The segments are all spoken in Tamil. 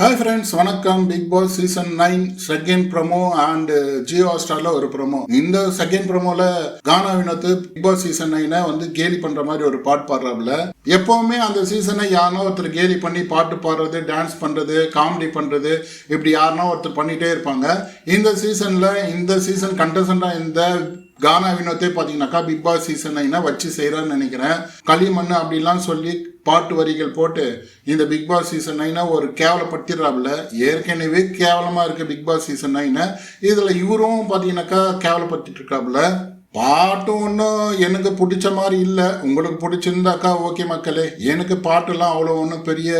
ஹாய் ஃப்ரெண்ட்ஸ் வணக்கம். Bigg Boss season nine second promo and Jio ஸ்டார்ல ஒரு ப்ரோமோ இந்த second ப்ரோமோல Gana Vinoth Bigg Boss season நைனை வந்து கேலி பண்ற மாதிரி ஒரு பாட்டு பாடுறாப்ல. எப்பவுமே அந்த சீசனை யாரோ ஒருத்தர் கேலி பண்ணி பாட்டு பாடுறது டான்ஸ் பண்றது காமெடி பண்றது இப்படி யாருனா ஒருத்தர் பண்ணிட்டே இருப்பாங்க. இந்த சீசன்ல இந்த சீசன் கண்டஸ்டண்டா இந்த கானா வினோத்தே பார்த்தீங்கன்னாக்கா பிக் பாஸ் சீசன் நைனை வச்சு செய்கிறான்னு நினைக்கிறேன். களிமண் அப்படிலாம் சொல்லி பாட்டு வரிகள் போட்டு இந்த பிக் பாஸ் சீசன் நைனை ஒரு கேவலப்படுத்திடுறாப்புல. ஏற்கனவே கேவலமாக இருக்க பிக் பாஸ் சீசன் நைனை இதில் இவரும் பார்த்தீங்கன்னாக்கா கேவலப்படுத்திட்டு இருக்காப்புல பாட்டும் ஒன்றும் எனக்கு பிடிச்ச மாதிரி இல்லை. உங்களுக்கு பிடிச்சிருந்தாக்கா ஓகே மக்களே. எனக்கு பாட்டுலாம் அவ்வளோ ஒன்றும் பெரிய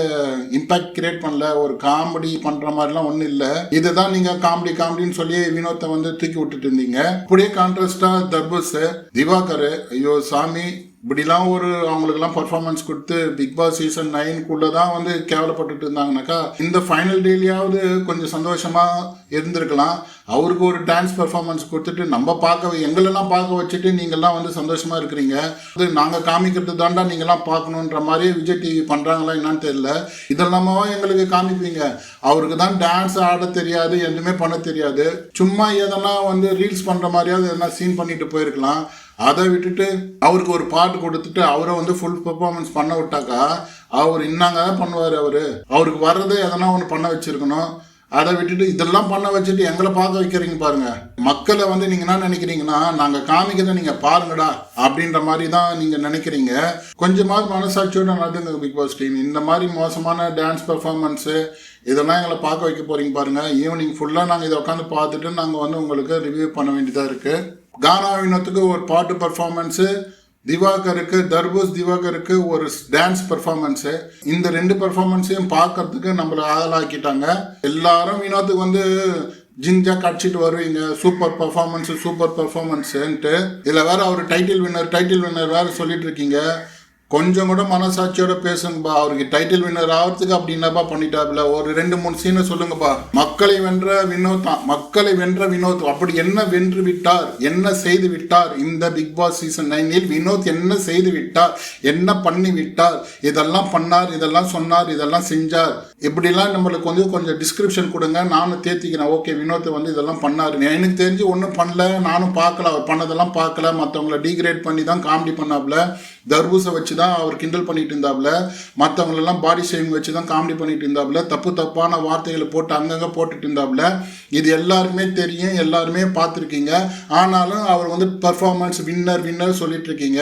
இம்பேக்ட் கிரியேட் பண்ணல. ஒரு காமெடி பண்ணுற மாதிரிலாம் ஒன்றும் இல்லை. இதுதான் நீங்கள் காமெடி காமெடின்னு சொல்லி வினோத்தை வந்து தூக்கி விட்டுட்டு இருந்தீங்க. அப்படியே கான்ட்ராஸ்டாக தர்பூஸ் திவாகர் ஐயோ சாமி இப்படிலாம் ஒரு அவங்களுக்குலாம் பர்ஃபார்மன்ஸ் கொடுத்து பிக் பாஸ் சீசன் நைனுக்குள்ளே தான் வந்து கேவலப்பட்டுட்டு இருந்தாங்கனாக்கா இந்த ஃபைனல் டேலியாவது கொஞ்சம் சந்தோஷமாக இருந்திருக்கலாம். அவருக்கு ஒரு டான்ஸ் பர்ஃபார்மன்ஸ் கொடுத்துட்டு நம்ம பார்க்க எங்களெல்லாம் பார்க்க வச்சுட்டு நீங்கள்லாம் வந்து சந்தோஷமாக இருக்கிறீங்க. அது நாங்கள் காமிக்கிறது தாண்டா நீங்கள்லாம் பார்க்கணுன்ற மாதிரி விஜய் டிவி பண்ணுறாங்களா என்னான்னு தெரியல. இதெல்லாமாவா எங்களுக்கு காமிப்பீங்க? அவருக்கு தான் டான்ஸ் ஆட தெரியாது எதுவுமே பண்ண தெரியாது. சும்மா எதனா வந்து ரீல்ஸ் பண்ணுற மாதிரியாவது எதனா சீன் பண்ணிட்டு போயிருக்கலாம். அதை விட்டுட்டு அவருக்கு ஒரு பாட்டு கொடுத்துட்டு அவரை வந்து ஃபுல் பெர்ஃபார்மன்ஸ் பண்ண விட்டாக்கா அவர் இன்னாங்க தான் பண்ணுவார் அவர். அவருக்கு வர்றதை எதனா ஒன்று பண்ண வச்சுருக்கணும். அதை விட்டுட்டு இதெல்லாம் பண்ண வச்சுட்டு எங்களை பார்க்க வைக்கிறீங்க பாருங்க. மக்களை வந்து நீங்க என்ன நினைக்கிறீங்கன்னா நாங்க காமிக்கிறத நீங்க பாருங்கடா அப்படின்ற மாதிரி தான் நீங்க நினைக்கிறீங்க. கொஞ்சமாவது மனசாட்சியோட நடந்துங்க பிக் பாஸ் டீம் இந்த மாதிரி மோசமான டான்ஸ் பெர்ஃபார்மன்ஸு இதெல்லாம் எங்களை பார்க்க வைக்க போறீங்க பாருங்க. ஈவினிங் ஃபுல்லாக நாங்கள் இதை உட்காந்து பார்த்துட்டு நாங்கள் வந்து உங்களுக்கு ரிவ்யூ பண்ண வேண்டியதாக இருக்கு. கானா வினோத்துக்கு ஒரு பாட்டு பர்ஃபார்மன்ஸு திவாகருக்கு தர்பூஸ் திவாகருக்கு ஒரு டான்ஸ் பர்ஃபார்மன்ஸு இந்த ரெண்டு பர்ஃபார்மன்ஸையும் பார்க்கறதுக்கு நம்மளை ஆதலாக்கிட்டாங்க எல்லாரும் வினோத்துக்கு வந்து ஜிஞ்சா கடிச்சிட்டு வருவீங்க. சூப்பர் பர்ஃபார்மன்ஸு சூப்பர் பர்ஃபார்மன்ஸுன்ட்டு இதில் வேற அவர் டைட்டில் வின்னர் டைட்டில் வின்னர் வேற சொல்லிட்டு இருக்கீங்க. கொஞ்சம் கூட மனசாட்சியோட பேசுங்கப்பா. அவருக்கு டைட்டில் வின்னர் ஆகிறதுக்கு அப்படி என்னப்பா பண்ணிட்டாப்ல ஒரு ரெண்டு மூணு சீனை சொல்லுங்கப்பா. மக்களை வென்ற வினோத் தான். மக்களை வென்ற வினோத். அப்படி என்ன வென்று விட்டார்? என்ன செய்து விட்டார்? இந்த பிக் பாஸ் சீசன் நைனில் வினோத் என்ன செய்து விட்டார்? என்ன பண்ணி விட்டார்? இதெல்லாம் பண்ணார் இதெல்லாம் சொன்னார் இதெல்லாம் செஞ்சார். இப்படிலாம் நம்மளுக்கு வந்து கொஞ்சம் டிஸ்கிரிப்ஷன் கொடுங்க. நானும் தேத்திக்கிறேன். ஓகே வினோத் வந்து இதெல்லாம் பண்ணார். எனக்கு தெரிஞ்சு ஒன்றும் பண்ணல. நானும் பார்க்கல. அவர் பண்ணதெல்லாம் பார்க்கல. மற்றவங்கள டிகிரேட் பண்ணி தான் காமெடி பண்ணாப்புல. தர்பூசை வச்சு தான் அவர் கிண்டல் பண்ணிட்டு இருந்தாப்புல மற்றவங்களெல்லாம் பாடி ஷேவிங் வச்சு தான் காமெடி பண்ணிட்டு இருந்தாப்புல தப்பு தப்பான வார்த்தைகளை போட்டு அங்கங்கே போட்டுட்டு இருந்தாப்புல இது எல்லாருமே தெரியும் எல்லாருமே பார்த்துருக்கீங்க. ஆனாலும் அவர் வந்து பர்ஃபார்மன்ஸ் வின்னர் வின்னர் சொல்லிட்டு இருக்கீங்க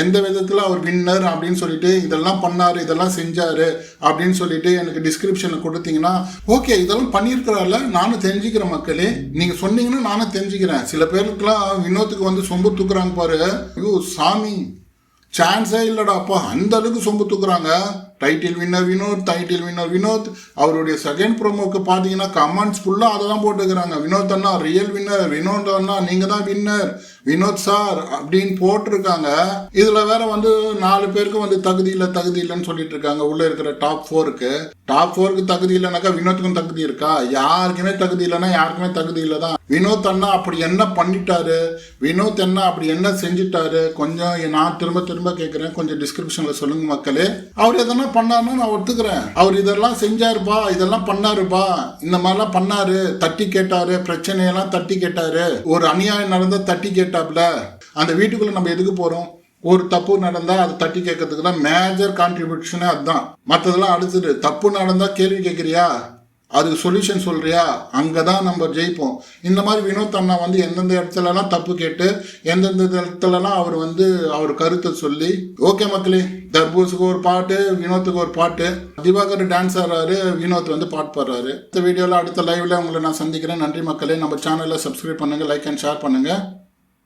எந்த விதத்தில் அவர் வின்னர் அப்படின்னு சொல்லிட்டு இதெல்லாம் பண்ணாரு இதெல்லாம் செஞ்சார் அப்படின்னு சொல்லிட்டு எனக்கு டிஸ்கிரிப்ஷனில் கொடுத்தீங்கன்னா ஓகே இதெல்லாம் பண்ணியிருக்கிறார்ல. நானும் தெரிஞ்சுக்கிறேன் மக்களே. நீங்கள் சொன்னீங்கன்னா நானும் தெரிஞ்சுக்கிறேன். சில பேருக்குலாம் வினோத்துக்கு வந்து சொம்பு தூக்குறாங்க பாரு ஐயோ சாமி. சான்ஸே இல்லைடாப்பா அந்த அளவுக்கு சொம்பு தூக்குறாங்க. Title winner Vinoth title winner Vinoth. அவருடைய செகண்ட் ப்ரோமோக்கு பார்த்தீங்கன்னா கமெண்ட்ஸ் ஃபுல்லாக அதை தான் போட்டுக்கிறாங்க. வினோத் அண்ணா ரியல் வின்னர் வினோத் அண்ணா நீங்கள் தான் வின்னர் வினோத் சார் அப்படின்னு போட்டிருக்காங்க. இதில் வேற வந்து நாலு பேருக்கு வந்து தகுதி இல்லை தகுதி இல்லைன்னு சொல்லிட்டு இருக்காங்க. உள்ளே இருக்கிற டாப் ஃபோருக்கு டாப் ஃபோருக்கு தகுதி இல்லைனாக்கா வினோத்துக்கும் தகுதி இருக்கா? யாருக்குமே தகுதி இல்லைன்னா யாருக்குமே தகுதி இல்லை தான் வினோத் அண்ணா அப்படி என்ன பண்ணிட்டாரு? வினோத் அண்ணா அப்படி என்ன செஞ்சுட்டாரு? கொஞ்சம் நான் திரும்ப திரும்ப கேட்குறேன் கொஞ்சம் டிஸ்கிரிப்ஷனில் சொல்லுங்க மக்களே. அவர் எதனா பண்ணாருன்னு நான் ஒத்துக்கிறேன். அவர் இதெல்லாம் செஞ்சாருப்பா இதெல்லாம் பண்ணாருப்பா. இந்த மாதிரிலாம் பண்ணாரு. தட்டி கேட்டாரு. பிரச்சனையெல்லாம் தட்டி கேட்டாரு. ஒரு அநியாயம் நடந்தா தட்டி கேட்டாப்ல அந்த வீட்டுக்குள்ள நம்ம எதுக்கு போறோம்? ஒரு தப்பு நடந்தா அது தட்டி கேட்கறதுக்கு தான் மேஜர் கான்ட்ரிபியூஷனே அதுதான். மற்றதெல்லாம் அடுத்தது. தப்பு நடந்தா கேள்வி கேட்குறியா? அதுக்கு சொல்யூஷன் சொல்கிறியா அங்கே தான் நம்ம ஜெயிப்போம். இந்த மாதிரி வினோத் அண்ணா வந்து எந்தெந்த இடத்துலலாம் தப்பு கேட்டு எந்தெந்த இடத்துலலாம் அவர் வந்து அவர் கருத்தை சொல்லி ஓகே மக்களே தர்பூஸுக்கு ஒரு பாட்டு வினோத்துக்கு ஒரு பாட்டு. திவாகர் டான்ஸ் ஆடுறாரு வினோத் வந்து பாட்டு பாடுறாரு. இந்த வீடியோவில் அடுத்த லைவில் உங்களை நான் சந்திக்கிறேன். நன்றி மக்களே. நம்ம சேனலை சப்ஸ்கிரைப் பண்ணுங்கள் லைக் அண்ட் ஷேர் பண்ணுங்கள்